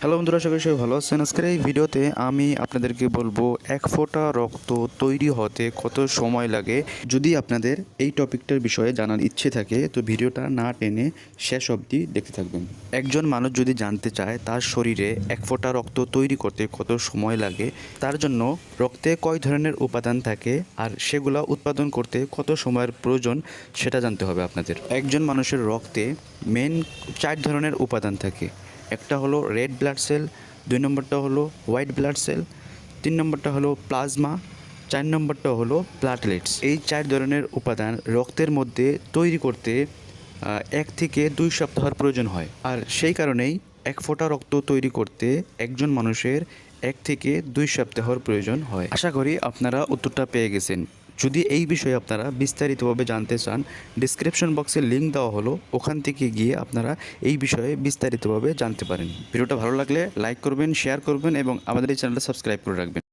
Hello বন্ধুরা সবাই সবাই ভালো আছেন। আজকের এই ভিডিওতে আমি আপনাদেরকে বলব, এক ফোঁটা রক্ত তৈরি হতে কত সময় লাগে? যদি আপনাদের এই টপিকটার বিষয়ে জানার ইচ্ছে থাকে, তো ভিডিওটা না টেনে শেষ অবধি দেখতে থাকবেন। একজন মানুষ যদি জানতে চায়, তার শরীরে এক ফোঁটা রক্ত তৈরি করতে কত সময় লাগে, তার জন্য রক্তে কয় ধরনের উপাদান থাকে, আর সেগুলো উৎপাদন করতে কত সময়ের প্রয়োজন, সেটা জানতে হবে আপনাদের। একজন মানুষের রক্তে মেন চার ধরনের উপাদান থাকে। একটা হলো রেড ব্লাড সেল দুই নম্বরটা হলো হোয়াইট ব্লাড সেল তিন নম্বরটা হলো প্লাজমা চার নম্বরটা হলো প্লাটলেটস এই চার ধরনের উপাদান রক্তের মধ্যে তৈরি করতে এক থেকে দুই সপ্তাহের প্রয়োজন হয়। আর সেই কারণেই এক ফোঁটা রক্ত তৈরি করতে একজন মানুষের এক থেকে দুই সপ্তাহের প্রয়োজন হয়। আশা করি আপনারা উত্তরটা পেয়ে গেছেন। যদি এই বিষয়ে আপনারা বিস্তারিতভাবে জানতে চান ডিসক্রিপশন বক্সে লিঙ্ক দেওয়া হলো, ওখান থেকে গিয়ে আপনারা এই বিষয়ে বিস্তারিতভাবে জানতে পারেন। ভিডিওটা ভালো লাগলে লাইক করবেন শেয়ার করবেন এবং আমাদের এই চ্যানেলটা সাবস্ক্রাইব করে রাখবেন।